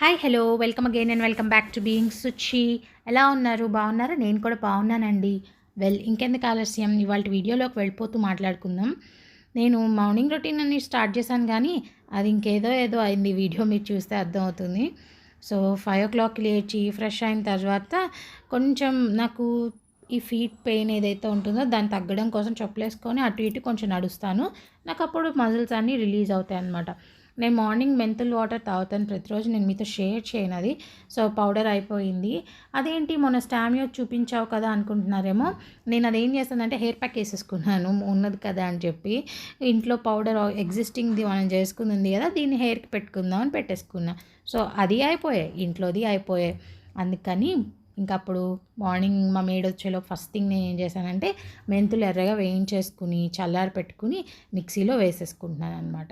Hi hello welcome again and welcome back to being Suchi ఎలా ఉన్నారు? బాగున్నారా? నేను కూడా బాగున్నానండి. వెల్ ఇంకెందుకు ఆలస్యం? ఇవాళ వీడియోలోకి వెళ్ళిపోతూ మాట్లాడుకుందాం. నేను మార్నింగ్ రొటీన్ అని స్టార్ట్ చేశాను కానీ అది ఇంకేదో ఏదో అయింది. వీడియో మీరు చూస్తే అర్థమవుతుంది. సో ఫైవ్ ఓ క్లాక్కి లేచి ఫ్రెష్ అయిన తర్వాత కొంచెం నాకు ఈ ఫీట్ పెయిన్ ఏదైతే ఉంటుందో దాన్ని తగ్గడం కోసం చెప్పులేసుకొని అటు ఇటు కొంచెం నడుస్తాను. నాకు అప్పుడు మజిల్స్ అన్నీ రిలీజ్ అవుతాయి అన్నమాట నేను మార్నింగ్ మెంతుల్ వాటర్ తాగుతాను ప్రతిరోజు నేను మీతో షేర్ చేయను అది సో పౌడర్ అయిపోయింది. అదేంటి మొన్న స్టామియో చూపించావు కదా అనుకుంటున్నారేమో. నేను అదేం చేస్తానంటే హెయిర్ ప్యాక్ వేసేసుకున్నాను ఉన్నది కదా అని చెప్పి. ఇంట్లో పౌడర్ ఎగ్జిస్టింగ్ది మనం చేసుకుంది కదా దీన్ని హెయిర్కి పెట్టుకుందాం అని పెట్టేసుకున్నా. సో అది అయిపోయాయి ఇంట్లోది అయిపోయాయి అందుకని ఇంకా అప్పుడు మార్నింగ్ మా మేడ్ వచ్చేలో ఫస్ట్ థింగ్ నేను ఏం చేశానంటే మెంతులు ఎర్రగా వేయించేసుకుని చల్లారి పెట్టుకుని మిక్సీలో వేసేసుకుంటున్నాను అనమాట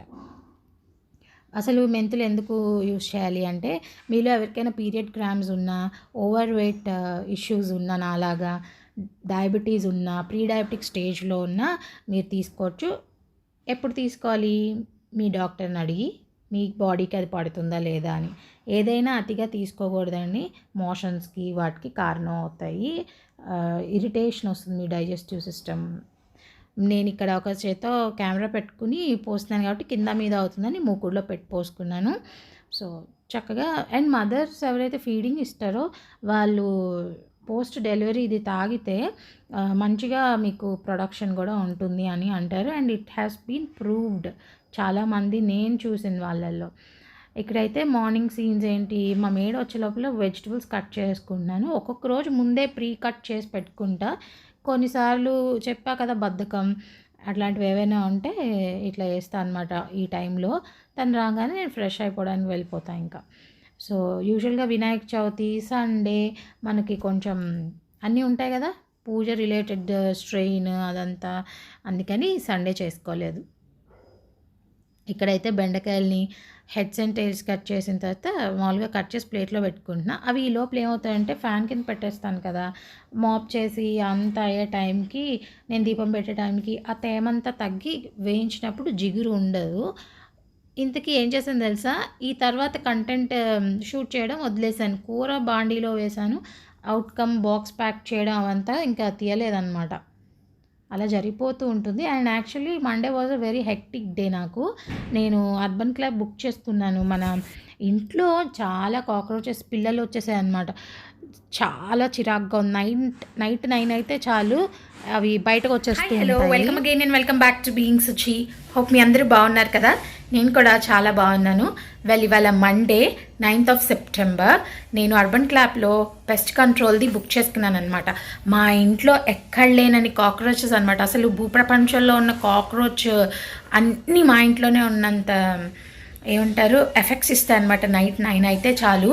అసలు మెంతులు ఎందుకు యూస్ చేయాలి అంటే మీలో ఎవరికైనా పీరియడ్ క్రామ్స్ ఉన్నా ఓవర్ వెయిట్ ఇష్యూస్ ఉన్నా నాలాగా డయాబెటీస్ ఉన్నా ప్రీ డయాబెటిక్ స్టేజ్లో ఉన్నా మీరు తీసుకోవచ్చు. ఎప్పుడు తీసుకోవాలి? మీ డాక్టర్ని అడిగి మీ బాడీకి అది పడుతుందా లేదా అని. ఏదైనా అతిగా తీసుకోకూడదండి. మోషన్స్కి వాటికి కారణం అవుతాయి. ఇరిటేషన్ వస్తుంది మీ డైజెస్టివ్ సిస్టమ్ నేను ఇక్కడ ఒక చేతో కెమెరా పెట్టుకుని పోస్తున్నాను కాబట్టి కింద మీద అవుతుందని మూకుడులో పెట్టి పోసుకున్నాను. సో చక్కగా అండ్ మదర్స్ ఎవరైతే ఫీడింగ్ ఇస్తారో వాళ్ళు పోస్ట్ డెలివరీ ఇది తాగితే మంచిగా మీకు ప్రొడక్షన్ కూడా ఉంటుంది అని అంటారు. And it has been proved. చాలామంది నేను చూసిన వాళ్ళల్లో. ఇక్కడైతే మార్నింగ్ సీన్స్ ఏంటి మా మేడ వచ్చే లోపల వెజిటబుల్స్ కట్ చేసుకుంటున్నాను. ఒక్కొక్క రోజు ముందే ప్రీ కట్ చేసి పెట్టుకుంటా. కొన్నిసార్లు చెప్పా కదా బద్ధకం అట్లాంటివి ఏవైనా ఉంటే ఇట్లా చేస్తా అనమాట ఈ టైంలో. తను రాగానే నేను ఫ్రెష్ అయిపోవడానికి వెళ్ళిపోతాను ఇంకా. సో యూజువల్గా వినాయక చవితి సండే మనకి కొంచెం అన్నీ ఉంటాయి కదా పూజ రిలేటెడ్ స్ట్రెయిన్ అదంతా. అందుకని సండే చేసుకోలేదు. ఇక్కడైతే బెండకాయలని హెడ్స్ అండ్ టైల్స్ కట్ చేసిన తర్వాత మామూలుగా కట్ చేసి ప్లేట్లో పెట్టుకుంటున్నా. అవి ఈ లోపల ఏమవుతాయంటే ఫ్యాన్ కింద పెట్టేస్తాను కదా. మాప్ చేసి అంత అయ్యే టైంకి నేను దీపం పెట్టే టైంకి ఆ తేమంతా తగ్గి వేయించినప్పుడు జిగురు ఉండదు. ఇంతకీ ఏం చేసాను తెలుసా? ఈ తర్వాత కంటెంట్ షూట్ చేయడం వదిలేసాను కూర బాండీలో వేశాను. అవుట్కమ్ బాక్స్ ప్యాక్ చేయడం అవంతా ఇంకా తీయలేదన్నమాట. అలా జరిగిపోతూ ఉంటుంది. And actually Monday was a very hectic day నాకు. నేను అర్బన్ క్లబ్ బుక్ చేస్తున్నాను. మన ఇంట్లో చాలా కాక్రోచెస్ పిల్లలు వచ్చేసాయి అనమాట చాలా చిరాగ్గా ఉంది. నైట్ నైట్ నైన్ అయితే చాలు అవి బయటకు వచ్చేస్తాయి hello welcome again and welcome back to being Suchi hope మీ అందరూ బాగున్నారు కదా. నేను కూడా చాలా బాగున్నాను. వెల్ ఇవాళ మండే నైన్త్ ఆఫ్ సెప్టెంబర్ నేను అర్బన్ క్లాప్లో పెస్ట్ కంట్రోల్ది బుక్ చేసుకున్నాను అనమాట మా ఇంట్లో ఎక్కడ లేనని కాక్రోచెస్ అనమాట అసలు భూప్రపంచంలో ఉన్న కాక్రోచ్ అన్నీ మా ఇంట్లోనే ఉన్నంత ఏమంటారు ఎఫెక్ట్స్ ఇస్తాయి అనమాట నైట్ నైన్ అయితే చాలు.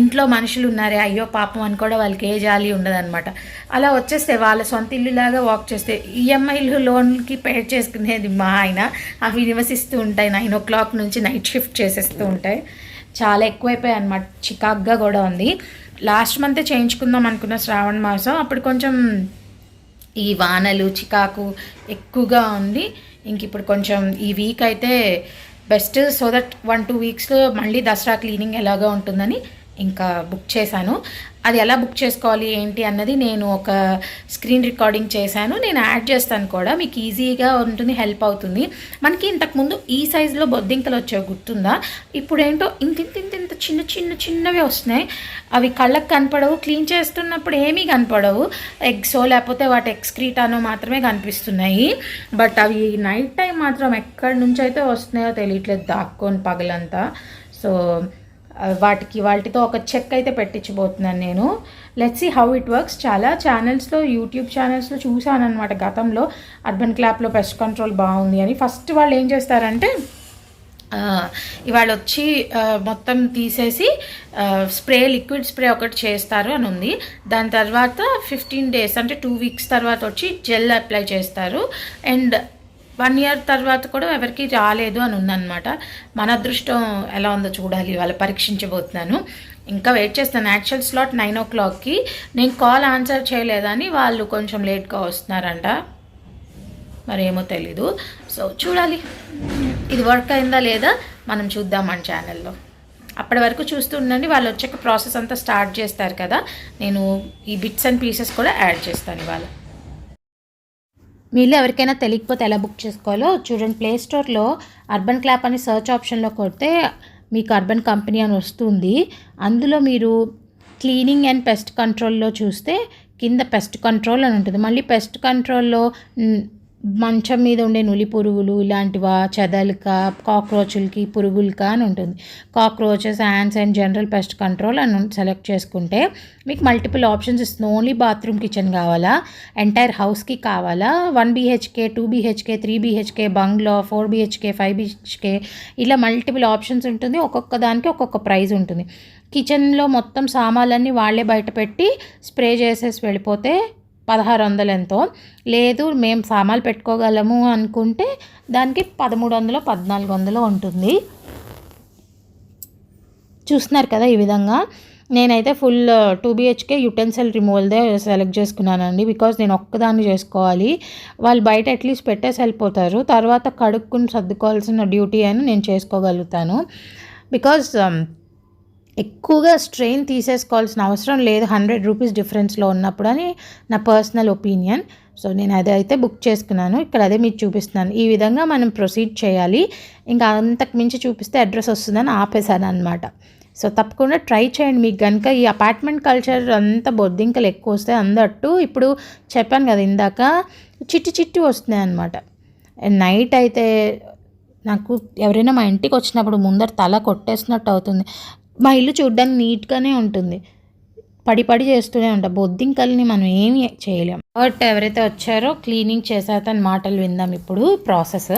ఇంట్లో మనుషులు ఉన్నారే అయ్యో పాపం అని కూడా వాళ్ళకి ఏ జాలి ఉండదన్నమాట. అలా వచ్చేస్తే వాళ్ళ సొంత ఇల్లులాగా వాక్ చేస్తే ఈఎంఐలు లోన్కి పే చేసుకునేది మా ఆయన. అవి నివసిస్తూ ఉంటాయి. నైన్ ఓ క్లాక్ నుంచి నైట్ షిఫ్ట్ చేసేస్తూ ఉంటాయి. చాలా ఎక్కువైపోయాయి అనమాట చికాక్గా కూడా ఉంది. లాస్ట్ మంతే చేయించుకుందాం అనుకున్న శ్రావణ మాసం. అప్పుడు కొంచెం ఈ వానలు చికాకు ఎక్కువగా ఉంది. ఇంక ఇప్పుడు కొంచెం ఈ వీక్ అయితే best so that one two వీక్స్లో మళ్ళీ దసరా క్లీనింగ్ ఎలాగా ఉంటుందని ఇంకా బుక్ చేశాను. అది ఎలా బుక్ చేసుకోవాలి ఏంటి అన్నది నేను ఒక స్క్రీన్ రికార్డింగ్ చేశాను. నేను యాడ్ చేస్తాను కూడా. మీకు ఈజీగా ఉంటుంది హెల్ప్ అవుతుంది. మనకి ఇంతకుముందు ఈ సైజులో బొద్దింకలు వచ్చేవి గుర్తుందా? ఇప్పుడు ఏంటో ఇంత ఇంత ఇంత ఇంత చిన్న చిన్న చిన్నవి వస్తున్నాయి. అవి కళ్ళకు కనపడవు క్లీన్ చేస్తున్నప్పుడు ఏమీ కనపడవు. ఎగ్సో లేకపోతే వాటి ఎక్స్క్రీటానో మాత్రమే కనిపిస్తున్నాయి. బట్ అవి నైట్ టైం మాత్రం ఎక్కడి నుంచి అయితే వస్తున్నాయో తెలియట్లేదు. దాక్కొని పగలంతా. సో వాటికి వాటితో ఒక చెక్ అయితే పెట్టించబోతున్నాను నేను. Let's see how it works చాలా ఛానల్స్లో యూట్యూబ్ ఛానల్స్లో చూశాను అనమాట గతంలో. అర్బన్ క్లాప్లో పెస్ట్ కంట్రోల్ బాగుంది అని. ఫస్ట్ వాళ్ళు ఏం చేస్తారంటే ఇవాళ వచ్చి మొత్తం తీసేసి స్ప్రే లిక్విడ్ స్ప్రే ఒకటి చేస్తారు అని ఉంది. దాని తర్వాత ఫిఫ్టీన్ డేస్ అంటే టూ వీక్స్ తర్వాత వచ్చి జెల్ అప్లై చేస్తారు. అండ్ వన్ ఇయర్ తర్వాత కూడా ఎవరికి రాలేదు అని ఉందన్నమాట. మన అదృష్టం ఎలా ఉందో చూడాలి వాళ్ళు పరీక్షించబోతున్నాను. ఇంకా వెయిట్ చేస్తాను. యాక్చువల్ స్లాట్ నైన్ ఓ క్లాక్కి నేను కాల్ ఆన్సర్ చేయలేదని వాళ్ళు కొంచెం లేట్గా వస్తున్నారంట. మరేమో తెలీదు. సో చూడాలి. ఇది వర్క్ అయిందా లేదా మనం చూద్దాం మన ఛానల్లో అప్పటి వరకు చూస్తూ ఉండండి. వాళ్ళు వచ్చాక ప్రాసెస్ అంతా స్టార్ట్ చేస్తారు కదా. నేను ఈ బిట్స్ అండ్ పీసెస్ కూడా యాడ్ చేస్తాను ఇవాళ. మీలో ఎవరికైనా తెలియకపోతే ఎలా బుక్ చేసుకోవాలో చూడండి. ప్లే స్టోర్లో అర్బన్ క్లాప్ అని సర్చ్ ఆప్షన్లో కొడితే మీకు అర్బన్ కంపెనీ అని వస్తుంది. అందులో మీరు క్లీనింగ్ అండ్ పెస్ట్ కంట్రోల్లో చూస్తే కింద పెస్ట్ కంట్రోల్ అని ఉంటుంది. మళ్ళీ పెస్ట్ కంట్రోల్లో మంచం మీద ఉండే నులి పురుగులు ఇలాంటివా చెదలుక కాక్రోచులకి పురుగులక అని ఉంటుంది. Cockroaches ants and general pest control అని సెలెక్ట్ చేసుకుంటే మీకు మల్టిపుల్ ఆప్షన్స్ ఇస్తుంది. ఓన్లీ బాత్రూమ్ కిచెన్ కావాలా? ఎంటైర్ హౌస్కి కావాలా? One BHK two BHK three BHK bungalow four BHK five BHK ఇలా మల్టిపుల్ ఆప్షన్స్ ఉంటుంది. ఒక్కొక్క దానికి ఒక్కొక్క ప్రైస్ ఉంటుంది. కిచెన్లో మొత్తం సామాన్లన్నీ వాళ్ళే బయట పెట్టి స్ప్రే చేసేసి వెళ్ళిపోతే పదహారు వందలు ఎంతో. లేదు మేము సామాన్లు పెట్టుకోగలము అనుకుంటే దానికి పదమూడు వందలు పద్నాలుగు వందలు ఉంటుంది. చూస్తున్నారు కదా ఈ విధంగా. నేనైతే ఫుల్ టూ బిహెచ్కే యుటెన్సిల్ రిమూవల్దే సెలెక్ట్ చేసుకున్నానండి. బికాజ్ నేను ఒక్కదాన్ని చేసుకోవాలి. వాళ్ళు బయట అట్లీస్ట్ పెట్టేసి వెళ్ళిపోతారు తర్వాత కడుక్కుని సర్దుకోవాల్సిన డ్యూటీ అని నేను చేసుకోగలుగుతాను. బికాజ్ ఎక్కువగా స్ట్రెయిన్ తీసేసుకోవాల్సిన అవసరం లేదు. హండ్రెడ్ రూపీస్ డిఫరెన్స్లో ఉన్నప్పుడు అని నా పర్సనల్ ఒపీనియన్. సో నేను అదే అయితే బుక్ చేసుకున్నాను. ఇక్కడ అదే మీకు చూపిస్తున్నాను. ఈ విధంగా మనం ప్రొసీడ్ చేయాలి. ఇంకా అంతకు మించి చూపిస్తే అడ్రస్ వస్తుందని ఆపేశాను అనమాట సో తప్పకుండా ట్రై చేయండి. మీకు కనుక ఈ అపార్ట్మెంట్ కల్చర్ అంతా బొద్దింకలు ఎక్కువ వస్తాయి. అందట్టు ఇప్పుడు చెప్పాను కదా ఇందాక చిట్టి చిట్టి వస్తున్నాయి అనమాట నైట్ అయితే నాకు ఎవరైనా మా ఇంటికి వచ్చినప్పుడు ముందర తల కొట్టేసినట్టు అవుతుంది. మా ఇల్లు చూడ్డానికి నీట్గానే ఉంటుంది పడి పడి చేస్తూనే ఉంటాం బొద్దింకల్ని మనం ఏమి చేయలేం బట్ ఎవరైతే వచ్చారో క్లీనింగ్ చేశాక తన మాటలు విందాం ఇప్పుడు ప్రాసెస్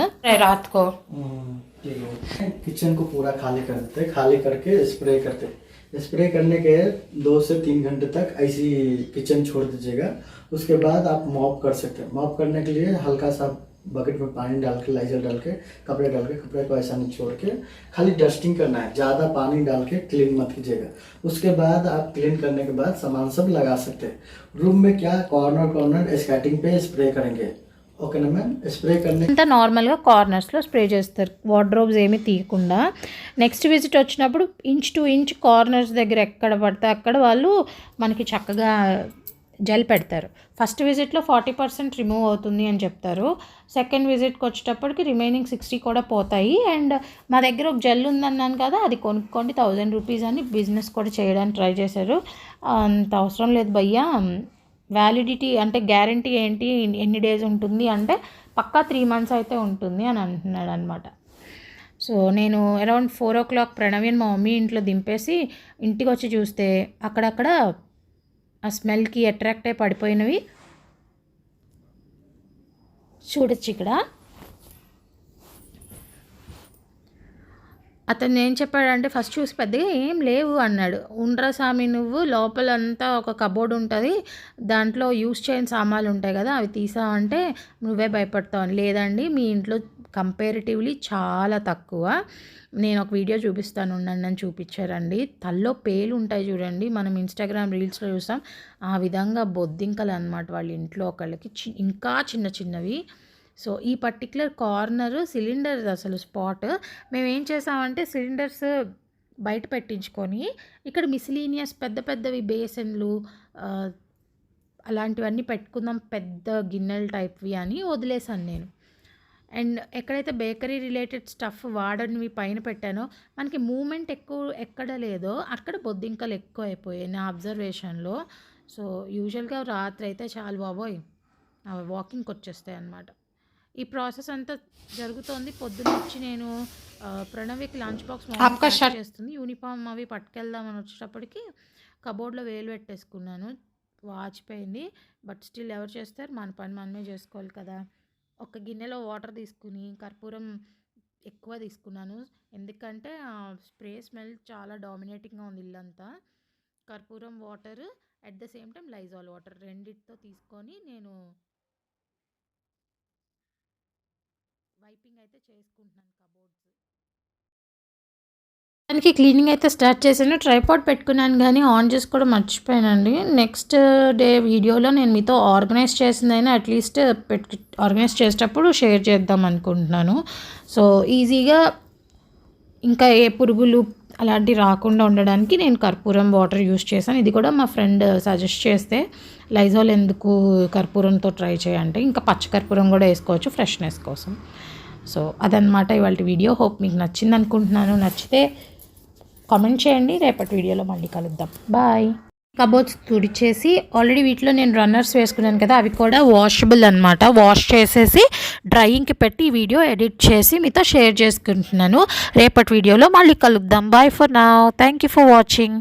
రాత్కో हम्म, ठीक है किचन को पूरा खाली कर देते खाली करके स्प्रे करते स्प्रे करने के दो से तीन घंटे तक ऐसी किचन छोड़ दीजिएगा उसके बाद आप मॉप कर सकते हैं मॉप करने के लिए हल्का सा बकेट में पानी डाल के लाइजर डाल के कपड़े डाल के कपड़े को ऐसा नहीं छोड़ के खाली डस्टिंग करना है ज़्यादा पानी डाल के क्लीन मत कीजिएगा उसके बाद आप क्लीन करने के बाद सामान सब लगा सकते हैं रूम में क्या कॉर्नर कॉर्नर स्कैटिंग पे स्प्रे करेंगे ओके ना मैम स्प्रे करने అంతా నార్మల్గా కార్నర్స్లో స్ప్రే చేస్తారు వార్డ్రోబ్స్ ఏమీ తీయకుండా నెక్స్ట్ విజిట్ వచ్చినప్పుడు ఇంచ్ టు ఇంచ్ కార్నర్స్ దగ్గర ఎక్కడ పడితే అక్కడ వాళ్ళు మనకి చక్కగా జెల్ పెడతారు. ఫస్ట్ విజిట్లో ఫార్టీ పర్సెంట్ రిమూవ్ అవుతుంది అని చెప్తారు. సెకండ్ విజిట్కి వచ్చేటప్పటికి రిమైనింగ్ సిక్స్టీ కూడా పోతాయి. అండ్ మా దగ్గర ఒక జెల్ ఉందన్నాను కదా అది కొనుక్కోండి. థౌజండ్ రూపీస్ అని బిజినెస్ కూడా చేయడానికి ట్రై చేశారు. అంత అవసరం లేదు భయ్యా. వ్యాలిడిటీ అంటే గ్యారంటీ ఏంటి? ఎన్ని డేస్ ఉంటుంది? అంటే పక్కా త్రీ మంత్స్ అయితే ఉంటుంది అని అంటున్నాడు అనమాట సో నేను అరౌండ్ ఫోర్ ఓ క్లాక్ ప్రణవీన్ మా మమ్మీ ఇంట్లో దింపేసి ఇంటికి వచ్చి చూస్తే అక్కడక్కడ ఆ స్మెల్కి అట్రాక్ట్ అయి పడిపోయినవి. చూడొచ్చు ఇక్కడ. అతను ఏం చెప్పాడంటే ఫస్ట్ చూసి పెద్దగా ఏం లేవు అన్నాడు. ఉండ్రా స్వామి నువ్వు లోపలంతా ఒక కబోర్డ్ ఉంటుంది. దాంట్లో యూస్ చేయని సామాన్లు ఉంటాయి కదా అవి తీసావంటే నువ్వే భయపడతావు అని. లేదండి మీ ఇంట్లో కంపేరిటివ్లీ చాలా తక్కువ. నేను ఒక వీడియో చూపిస్తాను నన్ను చూపించారండి. తల్లో పేలు ఉంటాయి చూడండి. మనం ఇన్స్టాగ్రామ్ రీల్స్లో చూస్తాం. ఆ విధంగా బొద్దింకలు అనమాట వాళ్ళ ఇంట్లో ఒకళ్ళకి. చి ఇంకా చిన్న చిన్నవి. సో ఈ పర్టికులర్ కార్నర్ సిలిండర్ అసలు స్పాట్ మేము ఏం చేసామంటే సిలిండర్స్ బయట పెట్టించుకొని ఇక్కడ మిసిలీనియస్ పెద్ద పెద్దవి బేసన్లు అలాంటివన్నీ పెట్టుకుందాం పెద్ద గిన్నెల టైప్వి అని వదిలేసాను నేను. అండ్ ఎక్కడైతే బేకరీ రిలేటెడ్ స్టఫ్ వాడనివి పైన పెట్టానో మనకి మూమెంట్ ఎక్కువ ఎక్కడ లేదో అక్కడ బొద్దింకలు ఎక్కువ అయిపోయాయి నా అబ్జర్వేషన్లో. సో యూజువల్గా రాత్రి అయితే చాలు బాబోయ్ అవి వాకింగ్కి వచ్చేస్తాయి అనమాట ఈ ప్రాసెస్ అంతా జరుగుతోంది. పొద్దున్న వచ్చి నేను ప్రణవికి లంచ్ బాక్స్ చేస్తుంది. యూనిఫామ్ అవి పట్టుకెళ్దామని వచ్చేటప్పటికి కబోర్డ్లో వేలు పెట్టేసుకున్నాను. వాచ్ పోయింది బట్ స్టిల్ ఎవరు చేస్తారు? మన పని మనమే చేసుకోవాలి కదా. ఒక గిన్నెలో వాటర్ తీసుకుని కర్పూరం ఎక్కువ తీసుకున్నాను. ఎందుకంటే స్ప్రే స్మెల్ చాలా డామినేటింగ్గా ఉంది ఇల్లంతా. కర్పూరం water at the same time Lysol water రెండిటితో తీసుకొని నేను వైపింగ్ అయితే చేసుకుంటున్నాను కబోర్డ్స్. దానికి క్లీనింగ్ అయితే స్టార్ట్ చేశాను. ట్రైపాడ్ పెట్టుకున్నాను కానీ ఆన్ చేసి కూడా మర్చిపోయానండి. నెక్స్ట్ డే వీడియోలో నేను మీతో ఆర్గనైజ్ చేసిందైనా అట్లీస్ట్ పెట్టు ఆర్గనైజ్ చేసేటప్పుడు షేర్ చేద్దాం అనుకుంటున్నాను. సో ఈజీగా ఇంకా ఏ పురుగులు అలాంటి రాకుండా ఉండడానికి నేను కర్పూరం వాటర్ యూస్ చేశాను. ఇది కూడా మా ఫ్రెండ్ సజెస్ట్ చేస్తే లైజాల్ ఎందుకు కర్పూరంతో ట్రై చేయంటే ఇంకా పచ్చ కర్పూరం కూడా వేసుకోవచ్చు ఫ్రెష్నెస్ కోసం. సో అదనమాట ఇవాళ వీడియో. హోప్ మీకు నచ్చింది అనుకుంటున్నాను నచ్చితే కామెంట్ చేయండి. రేపటి వీడియోలో మళ్ళీ కలుద్దాం. బాయ్. కబోర్డ్స్ తుడిచేసి ఆల్రెడీ వీటిలో నేను రన్నర్స్ వేసుకున్నాను కదా అవి కూడా వాషబుల్ అనమాట వాష్ చేసేసి డ్రైయింగ్కి పెట్టి వీడియో ఎడిట్ చేసి మీతో షేర్ చేసుకుంటున్నాను. రేపటి వీడియోలో మళ్ళీ కలుద్దాం. Bye for now thank you for watching